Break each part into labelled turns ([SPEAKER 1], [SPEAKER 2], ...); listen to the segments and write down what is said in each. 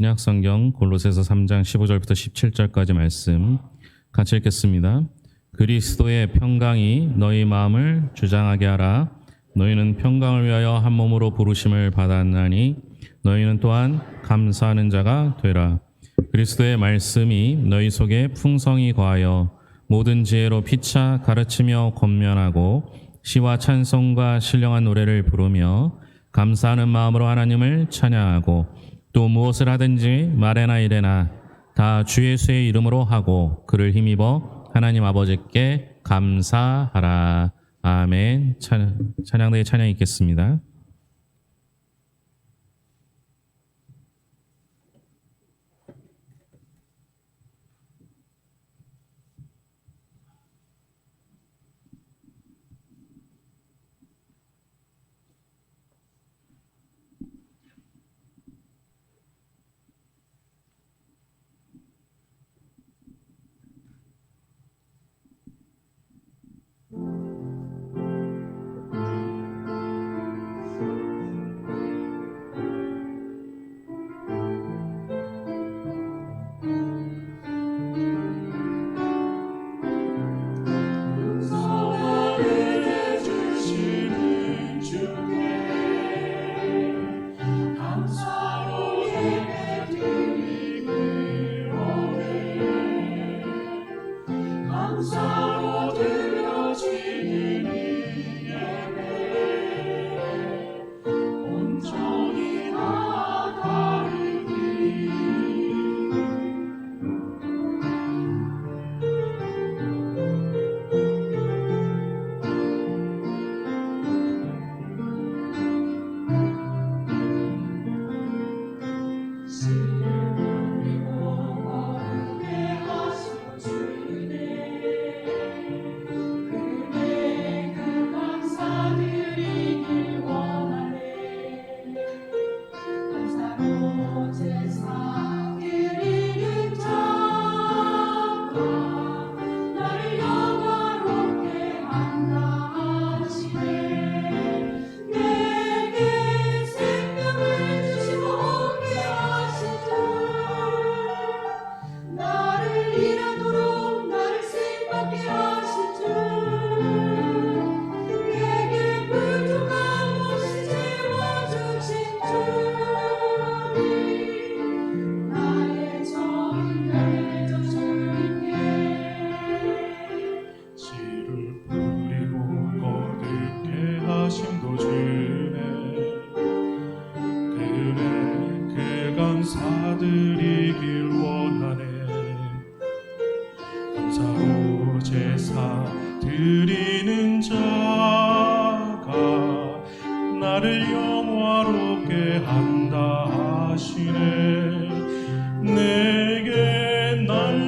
[SPEAKER 1] 신약 성경 골로새서 3장 15절부터 17절까지 말씀 같이 읽겠습니다. 그리스도의 평강이 너희 마음을 주장하게 하라. 너희는 평강을 위하여 한 몸으로 부르심을 받았나니 너희는 또한 감사하는 자가 되라. 그리스도의 말씀이 너희 속에 풍성히 거하여 모든 지혜로 피차 가르치며 권면하고 시와 찬송과 신령한 노래를 부르며 감사하는 마음으로 하나님을 찬양하고 또 무엇을 하든지 말에나 이래나 다 주 예수의 이름으로 하고 그를 힘입어 하나님 아버지께 감사하라. 아멘. 찬양, 찬양대의 찬양 있겠습니다.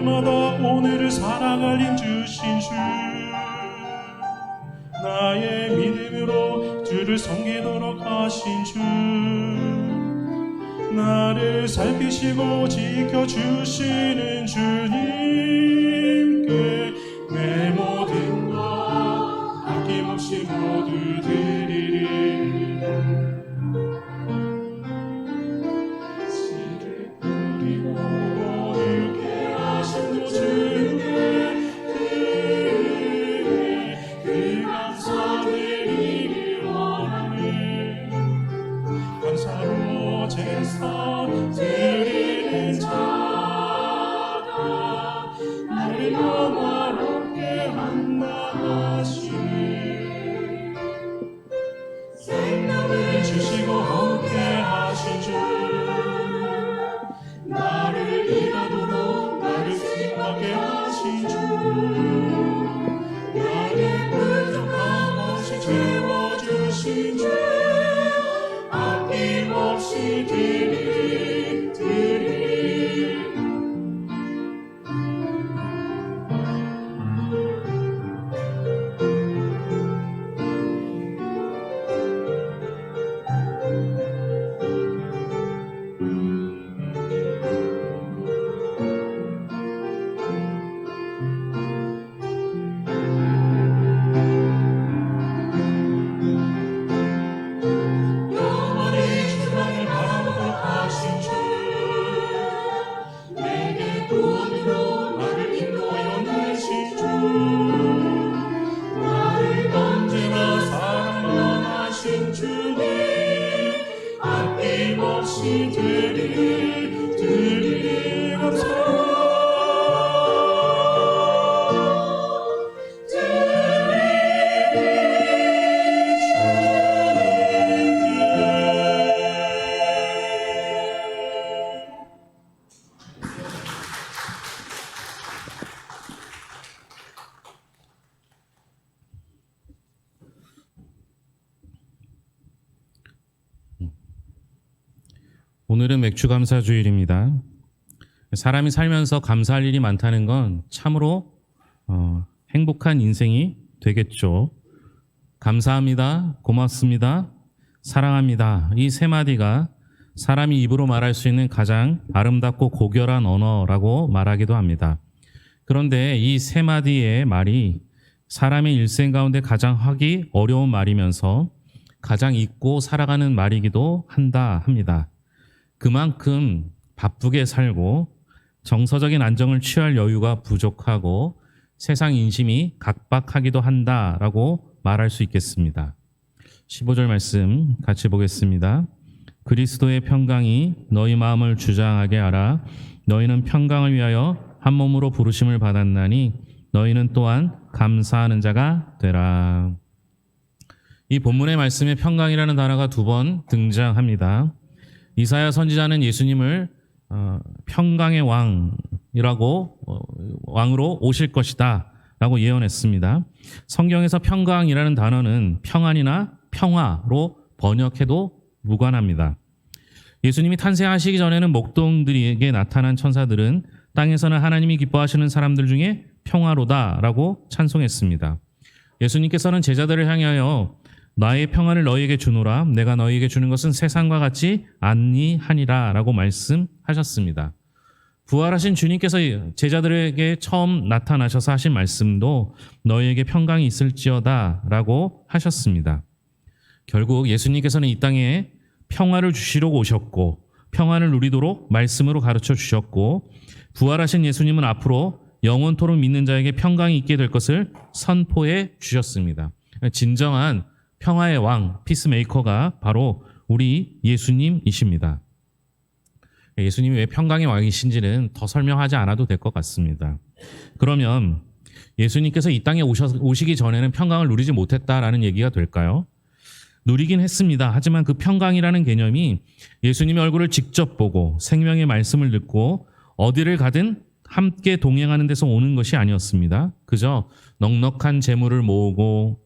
[SPEAKER 2] 날마다 오늘을 힘 주신 주. 나의 믿음으로 주를 섬기도록 하신 주. 나를 살피시고 지켜주시는 주님 감사 주
[SPEAKER 1] 감사 주일입니다. 사람이 살면서 감사할 일이 많다는 건 참으로 어, 행복한 인생이 되겠죠. 감사합니다. 고맙습니다. 사랑합니다. 이 세 마디가 사람이 입으로 말할 수 있는 가장 아름답고 고결한 언어라고 말하기도 합니다. 그런데 이 세 마디의 말이 사람의 일생 가운데 가장 하기 어려운 말이면서 가장 잊고 살아가는 말이기도 한다 합니다. 그만큼 바쁘게 살고 정서적인 안정을 취할 여유가 부족하고 세상 인심이 각박하기도 한다라고 말할 수 있겠습니다. 15절 말씀 같이 보겠습니다. 그리스도의 평강이 너희 마음을 주장하게 하라. 너희는 평강을 위하여 한 몸으로 부르심을 받았나니 너희는 또한 감사하는 자가 되라. 이 본문의 말씀에 평강이라는 단어가 두 번 등장합니다. 이사야 선지자는 예수님을 어, 평강의 왕이라고 어, 왕으로 오실 것이다 라고 예언했습니다. 성경에서 평강이라는 단어는 평안이나 평화로 번역해도 무관합니다. 예수님이 탄생하시기 전에는 목동들에게 나타난 천사들은 땅에서는 하나님이 기뻐하시는 사람들 중에 평화로다라고 찬송했습니다. 예수님께서는 제자들을 향하여 나의 평안을 너희에게 주노라 내가 너희에게 주는 것은 세상과 같이 아니하니라라고 말씀하셨습니다. 부활하신 주님께서 제자들에게 처음 나타나셔서 하신 말씀도 너희에게 평강이 있을지어다라고 하셨습니다. 결국 예수님께서는 이 땅에 평화를 주시려고 오셨고 평안을 누리도록 말씀으로 가르쳐 주셨고 부활하신 예수님은 앞으로 영원토록 믿는 자에게 평강이 있게 될 것을 선포해 주셨습니다. 진정한 평화의 왕 피스메이커가 바로 우리 예수님이십니다. 예수님이 왜 평강의 왕이신지는 더 설명하지 않아도 될 것 같습니다. 그러면 예수님께서 이 땅에 오셔, 오시기 전에는 평강을 누리지 못했다라는 얘기가 될까요? 누리긴 했습니다. 하지만 그 평강이라는 개념이 예수님의 얼굴을 직접 보고 생명의 말씀을 듣고 어디를 가든 함께 동행하는 데서 오는 것이 아니었습니다. 그저 넉넉한 재물을 모으고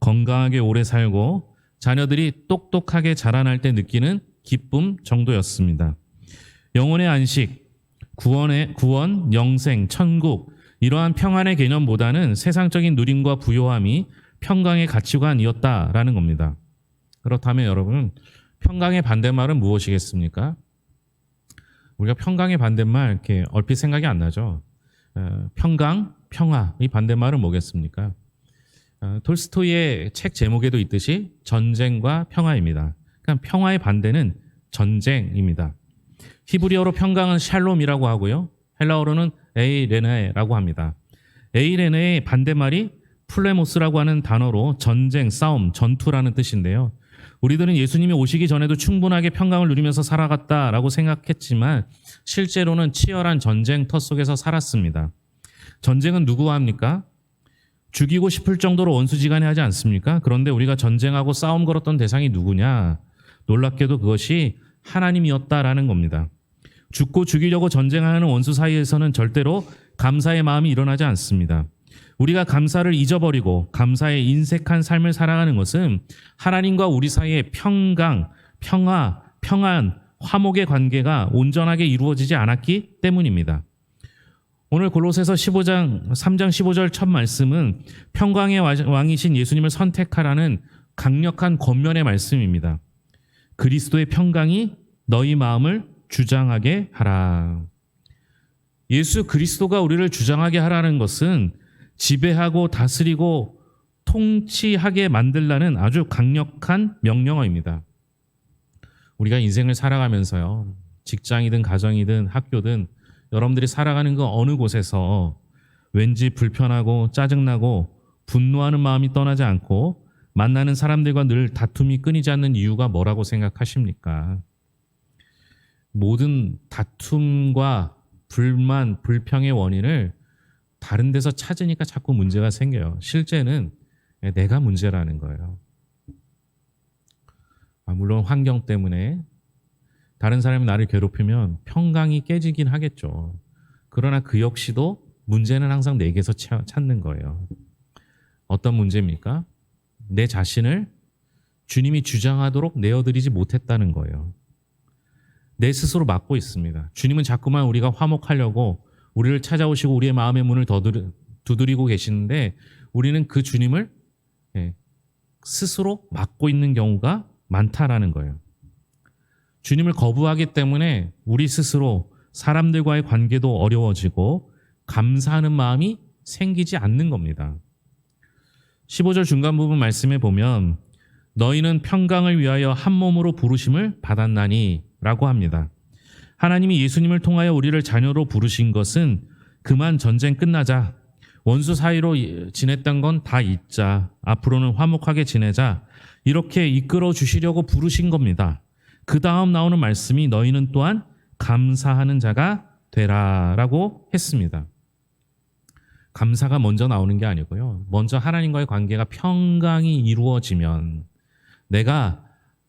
[SPEAKER 1] 건강하게 오래 살고 자녀들이 똑똑하게 자라날 때 느끼는 기쁨 정도였습니다. 영혼의 안식, 구원의 구원, 영생, 천국 이러한 평안의 개념보다는 세상적인 누림과 부요함이 평강의 가치관이었다라는 겁니다. 그렇다면 여러분 평강의 반대말은 무엇이겠습니까? 우리가 평강의 반대말 이렇게 얼핏 생각이 안 나죠. 어, 평강, 평화 이 반대말은 뭐겠습니까? 어, 톨스토이의 책 제목에도 있듯이 전쟁과 평화입니다. 그러니까 평화의 반대는 전쟁입니다. 히브리어로 평강은 샬롬이라고 하고요. 헬라어로는 에이레네라고 합니다. 에이레네의 반대말이 플레모스라고 하는 단어로 전쟁, 싸움, 전투라는 뜻인데요. 우리들은 예수님이 오시기 전에도 충분하게 평강을 누리면서 살아갔다라고 생각했지만 실제로는 치열한 전쟁터 속에서 살았습니다. 전쟁은 누구와 합니까? 죽이고 싶을 정도로 원수지간에 하지 않습니까? 그런데 우리가 전쟁하고 싸움 걸었던 대상이 누구냐? 놀랍게도 그것이 하나님이었다라는 겁니다. 죽고 죽이려고 전쟁하는 원수 사이에서는 절대로 감사의 마음이 일어나지 않습니다. 우리가 감사를 잊어버리고 감사에 인색한 삶을 살아가는 것은 하나님과 우리 사이의 평강, 평화, 평안, 화목의 관계가 온전하게 이루어지지 않았기 때문입니다. 오늘 골로새서 15장 3장 15절 첫 말씀은 평강의 왕이신 예수님을 선택하라는 강력한 권면의 말씀입니다. 그리스도의 평강이 너희 마음을 주장하게 하라. 예수 그리스도가 우리를 주장하게 하라는 것은 지배하고 다스리고 통치하게 만들라는 아주 강력한 명령어입니다. 우리가 인생을 살아가면서요. 직장이든 가정이든 학교든 여러분들이 살아가는 그 어느 곳에서 왠지 불편하고 짜증나고 분노하는 마음이 떠나지 않고 만나는 사람들과 늘 다툼이 끊이지 않는 이유가 뭐라고 생각하십니까? 모든 다툼과 불만, 불평의 원인을 다른 데서 찾으니까 자꾸 문제가 생겨요. 실제는 내가 문제라는 거예요. 아, 물론 환경 때문에 다른 사람이 나를 괴롭히면 평강이 깨지긴 하겠죠. 그러나 그 역시도 문제는 항상 내게서 차- 찾는 거예요. 어떤 문제입니까? 내 자신을 주님이 주장하도록 내어드리지 못했다는 거예요. 내 스스로 막고 있습니다. 주님은 자꾸만 우리가 화목하려고 우리를 찾아오시고 우리의 마음의 문을 두드리고 계시는데 우리는 그 주님을 예, 스스로 막고 있는 경우가 많다라는 거예요. 주님을 거부하기 때문에 우리 스스로 사람들과의 관계도 어려워지고 감사하는 마음이 생기지 않는 겁니다. 15절 중간 부분 말씀에 보면 너희는 평강을 위하여 한 몸으로 부르심을 받았나니 라고 합니다. 하나님이 예수님을 통하여 우리를 자녀로 부르신 것은 그만 전쟁 끝나자 원수 사이로 지냈던 건 다 잊자 앞으로는 화목하게 지내자 이렇게 이끌어 주시려고 부르신 겁니다. 그 다음 나오는 말씀이 너희는 또한 감사하는 자가 되라라고 했습니다. 감사가 먼저 나오는 게 아니고요. 먼저 하나님과의 관계가 평강이 이루어지면 내가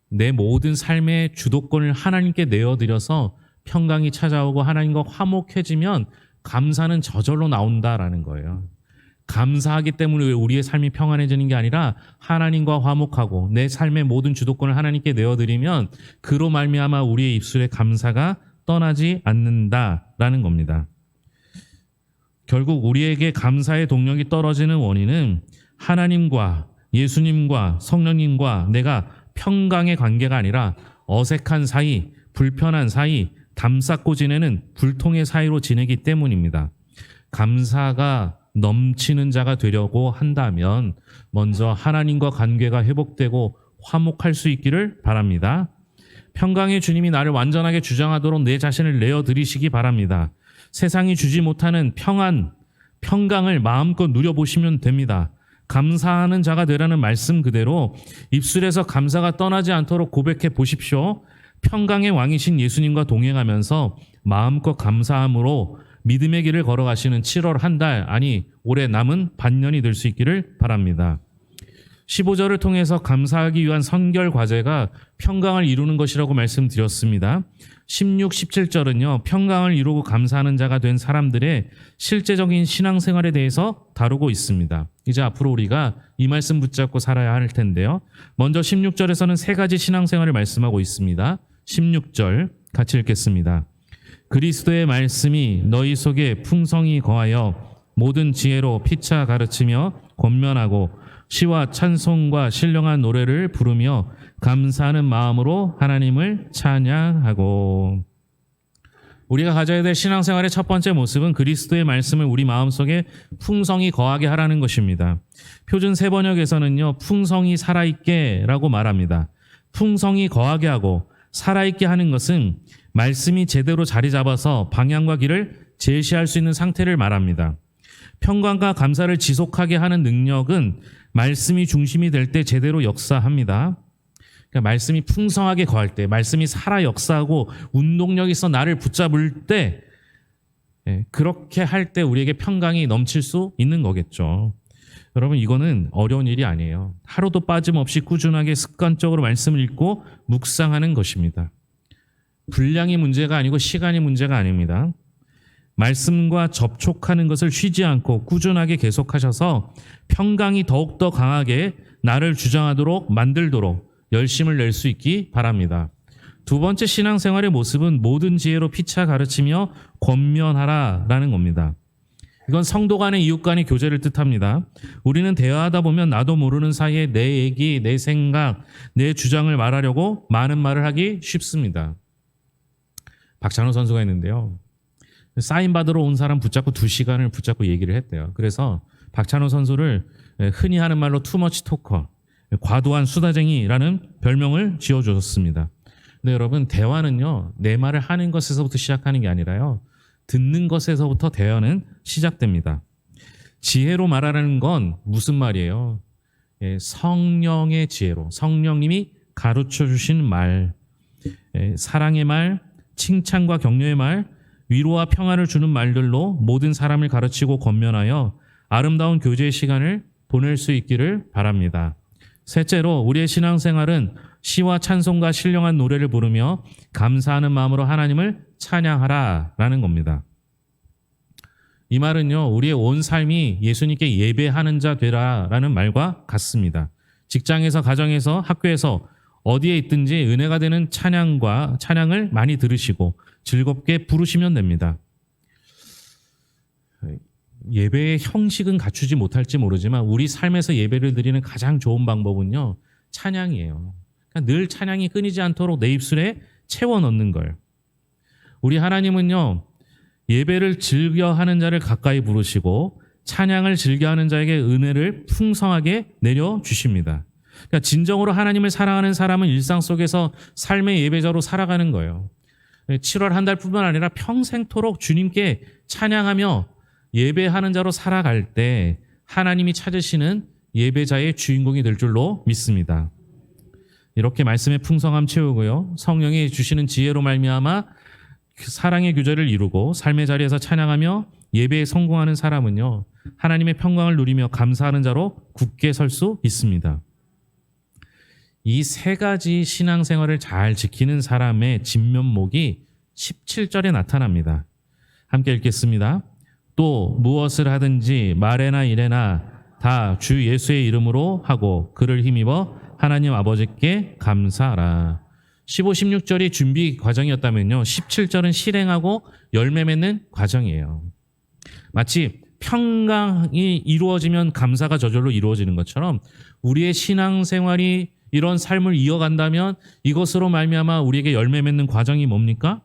[SPEAKER 1] 내 모든 삶의 주도권을 하나님께 내어드려서 평강이 찾아오고 하나님과 화목해지면 감사는 저절로 나온다라는 거예요. 감사하기 때문에 우리의 삶이 평안해지는 게 아니라 하나님과 화목하고 내 삶의 모든 주도권을 하나님께 내어드리면 그로 말미암아 우리의 입술에 감사가 떠나지 않는다라는 겁니다. 결국 우리에게 감사의 동력이 떨어지는 원인은 하나님과 예수님과 성령님과 내가 평강의 관계가 아니라 어색한 사이, 불편한 사이, 담쌓고 지내는 불통의 사이로 지내기 때문입니다. 감사가 넘치는 자가 되려고 한다면 먼저 하나님과 관계가 회복되고 화목할 수 있기를 바랍니다. 평강의 주님이 나를 완전하게 주장하도록 내 자신을 내어드리시기 바랍니다. 세상이 주지 못하는 평안, 평강을 마음껏 누려보시면 됩니다. 감사하는 자가 되라는 말씀 그대로 입술에서 감사가 떠나지 않도록 고백해 보십시오. 평강의 왕이신 예수님과 동행하면서 마음껏 감사함으로 믿음의 길을 걸어가시는 7월 한 달, 아니 올해 남은 반년이 될 수 있기를 바랍니다. 15절을 통해서 감사하기 위한 선결 과제가 평강을 이루는 것이라고 말씀드렸습니다. 16, 17절은요, 평강을 이루고 감사하는 자가 된 사람들의 실제적인 신앙생활에 대해서 다루고 있습니다. 이제 앞으로 우리가 이 말씀 붙잡고 살아야 할 텐데요. 먼저 16절에서는 세 가지 신앙생활을 말씀하고 있습니다. 16절 같이 읽겠습니다. 그리스도의 말씀이 너희 속에 풍성히 거하여 모든 지혜로 피차 가르치며 권면하고 시와 찬송과 신령한 노래를 부르며 감사하는 마음으로 하나님을 찬양하고 우리가 가져야 될 신앙생활의 첫 번째 모습은 그리스도의 말씀을 우리 마음속에 풍성히 거하게 하라는 것입니다. 표준 세 번역에서는요, 풍성히 살아있게 라고 말합니다. 풍성히 거하게 하고 살아있게 하는 것은 말씀이 제대로 자리 잡아서 방향과 길을 제시할 수 있는 상태를 말합니다. 평강과 감사를 지속하게 하는 능력은 말씀이 중심이 될 때 제대로 역사합니다. 그러니까 말씀이 풍성하게 거할 때, 말씀이 살아 역사하고 운동력 있어 나를 붙잡을 때, 예, 그렇게 할 때 우리에게 평강이 넘칠 수 있는 거겠죠. 여러분, 이거는 어려운 일이 아니에요. 하루도 빠짐없이 꾸준하게 습관적으로 말씀을 읽고 묵상하는 것입니다. 분량이 문제가 아니고 시간이 문제가 아닙니다. 말씀과 접촉하는 것을 쉬지 않고 꾸준하게 계속하셔서 평강이 더욱더 강하게 나를 주장하도록 만들도록 열심을 낼 수 있기 바랍니다. 두 번째 신앙생활의 모습은 모든 지혜로 피차 가르치며 권면하라 라는 겁니다. 이건 성도 간의 이웃 간의 교제를 뜻합니다. 우리는 대화하다 보면 나도 모르는 사이에 내 얘기, 내 생각, 내 주장을 말하려고 많은 말을 하기 쉽습니다. 박찬호 선수가 있는데요. 사인 받으러 온 사람 붙잡고 두 시간을 붙잡고 얘기를 했대요. 그래서 박찬호 선수를 흔히 하는 말로 투머치 토커, 과도한 수다쟁이라는 별명을 지어주었습니다. 근데 여러분 대화는요 내 말을 하는 것에서부터 시작하는 게 아니라요 듣는 것에서부터 대화는 시작됩니다. 지혜로 말하는 건 무슨 말이에요? 예, 성령의 지혜로 성령님이 가르쳐 주신 말, 예, 사랑의 말, 칭찬과 격려의 말, 위로와 평안을 주는 말들로 모든 사람을 가르치고 권면하여 아름다운 교제의 시간을 보낼 수 있기를 바랍니다. 셋째로 우리의 신앙생활은 시와 찬송과 신령한 노래를 부르며 감사하는 마음으로 하나님을 찬양하라 라는 겁니다. 이 말은요, 우리의 온 삶이 예수님께 예배하는 자 되라 라는 말과 같습니다. 직장에서, 가정에서, 학교에서 어디에 있든지 은혜가 되는 찬양과 찬양을 많이 들으시고 즐겁게 부르시면 됩니다. 예배의 형식은 갖추지 못할지 모르지만 우리 삶에서 예배를 드리는 가장 좋은 방법은요, 찬양이에요. 그러니까 늘 찬양이 끊이지 않도록 내 입술에 채워 넣는 걸. 우리 하나님은요, 예배를 즐겨 하는 자를 가까이 부르시고 찬양을 즐겨 하는 자에게 은혜를 풍성하게 내려 주십니다. 그러니까 진정으로 하나님을 사랑하는 사람은 일상 속에서 삶의 예배자로 살아가는 거예요. 7월 한 달뿐만 아니라 평생토록 주님께 찬양하며 예배하는 자로 살아갈 때 하나님이 찾으시는 예배자의 주인공이 될 줄로 믿습니다. 이렇게 말씀의 풍성함 채우고요. 성령이 주시는 지혜로 말미암아 그 사랑의 규제를 이루고 삶의 자리에서 찬양하며 예배에 성공하는 사람은요. 하나님의 평강을 누리며 감사하는 자로 굳게 설 수 있습니다. 이 세 가지 신앙생활을 잘 지키는 사람의 진면목이 17절에 나타납니다. 함께 읽겠습니다. 또 무엇을 하든지 말에나 일에나 다 주 예수의 이름으로 하고 그를 힘입어 하나님 아버지께 감사하라. 15, 16절이 준비 과정이었다면요. 17절은 실행하고 열매 맺는 과정이에요. 마치 평강이 이루어지면 감사가 저절로 이루어지는 것처럼 우리의 신앙생활이 이런 삶을 이어간다면 이것으로 말미암아 우리에게 열매 맺는 과정이 뭡니까?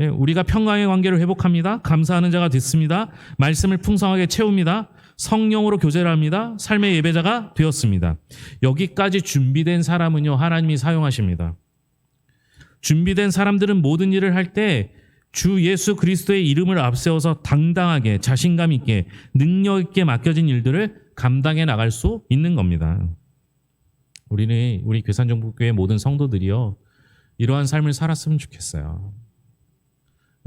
[SPEAKER 1] 예, 우리가 평강의 관계를 회복합니다. 감사하는 자가 됐습니다. 말씀을 풍성하게 채웁니다. 성령으로 교제를 합니다. 삶의 예배자가 되었습니다. 여기까지 준비된 사람은요, 하나님이 사용하십니다. 준비된 사람들은 모든 일을 할 때 주 예수 그리스도의 이름을 앞세워서 당당하게 자신감 있게 능력 있게 맡겨진 일들을 감당해 나갈 수 있는 겁니다. 우리는 우리 괴산정복교회 모든 성도들이요 이러한 삶을 살았으면 좋겠어요.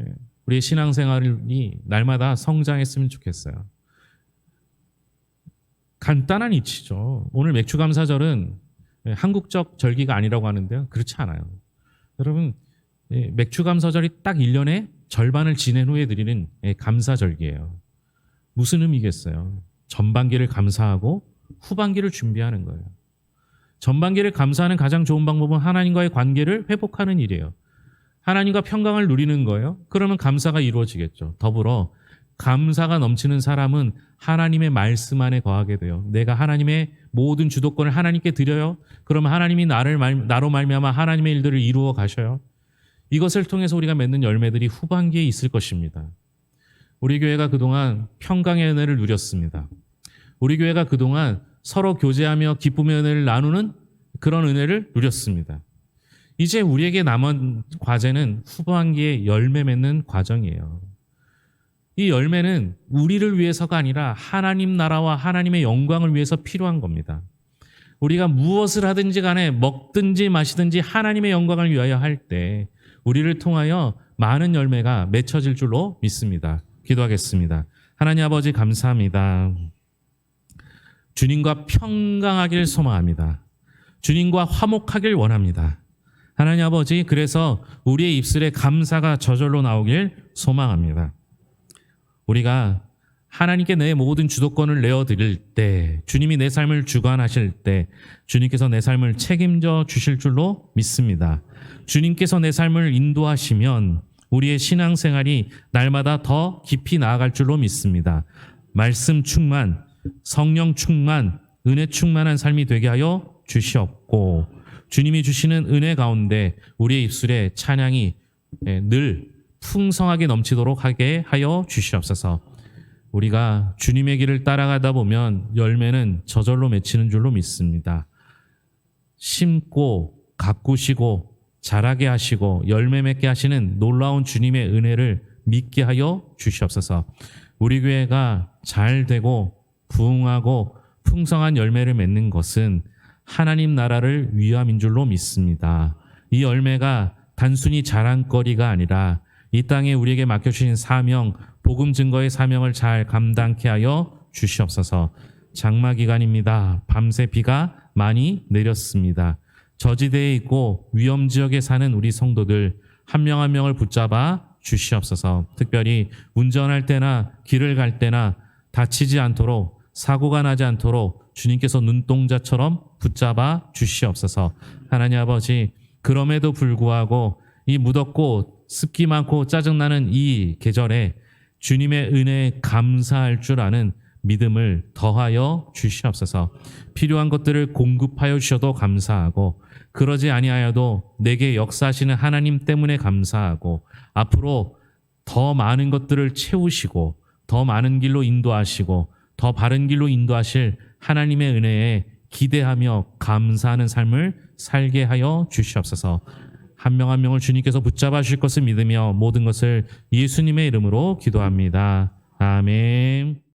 [SPEAKER 1] 예, 우리의 신앙생활이 날마다 성장했으면 좋겠어요. 간단한 이치죠. 오늘 맥주 감사절은 예, 한국적 절기가 아니라고 하는데요. 그렇지 않아요. 여러분, 예, 맥주 감사절이 딱 1년에 절반을 지낸 후에 드리는 예, 감사절기예요. 무슨 의미겠어요? 전반기를 감사하고 후반기를 준비하는 거예요. 전반기를 감사하는 가장 좋은 방법은 하나님과의 관계를 회복하는 일이에요. 하나님과 평강을 누리는 거예요. 그러면 감사가 이루어지겠죠. 더불어 감사가 넘치는 사람은 하나님의 말씀 안에 거하게 돼요. 내가 하나님의 모든 주도권을 하나님께 드려요. 그러면 하나님이 나를 말, 나로 말미암아 하나님의 일들을 이루어 가셔요. 이것을 통해서 우리가 맺는 열매들이 후반기에 있을 것입니다. 우리 교회가 그동안 평강의 은혜를 누렸습니다. 우리 교회가 그동안 서로 교제하며 기쁨의 은혜를 나누는 그런 은혜를 누렸습니다. 이제 우리에게 남은 과제는 후반기에 열매 맺는 과정이에요. 이 열매는 우리를 위해서가 아니라 하나님 나라와 하나님의 영광을 위해서 필요한 겁니다. 우리가 무엇을 하든지 간에 먹든지 마시든지 하나님의 영광을 위하여 할 때 우리를 통하여 많은 열매가 맺혀질 줄로 믿습니다. 기도하겠습니다. 하나님 아버지 감사합니다. 주님과 평강하길 소망합니다. 주님과 화목하길 원합니다. 하나님 아버지, 그래서 우리의 입술에 감사가 저절로 나오길 소망합니다. 우리가 하나님께 내 모든 주도권을 내어드릴 때, 주님이 내 삶을 주관하실 때, 주님께서 내 삶을 책임져 주실 줄로 믿습니다. 주님께서 내 삶을 인도하시면 우리의 신앙생활이 날마다 더 깊이 나아갈 줄로 믿습니다. 말씀 충만, 성령 충만, 은혜 충만한 삶이 되게 하여 주시옵고, 주님이 주시는 은혜 가운데 우리의 입술에 찬양이 예, 늘 풍성하게 넘치도록 하게 하여 주시옵소서. 우리가 주님의 길을 따라가다 보면 열매는 저절로 맺히는 줄로 믿습니다. 심고 가꾸시고 자라게 하시고 열매 맺게 하시는 놀라운 주님의 은혜를 믿게 하여 주시옵소서. 우리 교회가 잘 되고 부흥하고 풍성한 열매를 맺는 것은 하나님 나라를 위함인 줄로 믿습니다. 이 열매가 단순히 자랑거리가 아니라 이 땅에 우리에게 맡겨주신 사명, 복음 증거의 사명을 잘 감당케 하여 주시옵소서. 장마 기간입니다. 밤새 비가 많이 내렸습니다. 저지대에 있고 위험 지역에 사는 우리 성도들 한 명한 명을 붙잡아 주시옵소서. 특별히 운전할 때나 길을 갈 때나 다치지 않도록 사고가 나지 않도록 주님께서 눈동자처럼 붙잡아 주시옵소서. 하나님 아버지 그럼에도 불구하고 이 무덥고 습기 많고 짜증나는 이 계절에 주님의 은혜에 감사할 줄 아는 믿음을 더하여 주시옵소서. 필요한 것들을 공급하여 주셔도 감사하고 그러지 아니하여도 내게 역사하시는 하나님 때문에 감사하고 앞으로 더 많은 것들을 채우시고 더 많은 길로 인도하시고 더 바른 길로 인도하실 하나님의 은혜에 기대하며 감사하는 삶을 살게 하여 주시옵소서. 한 명한 명을 주님께서 붙잡아 주실 것을 믿으며 모든 것을 예수님의 이름으로 기도합니다. 아멘.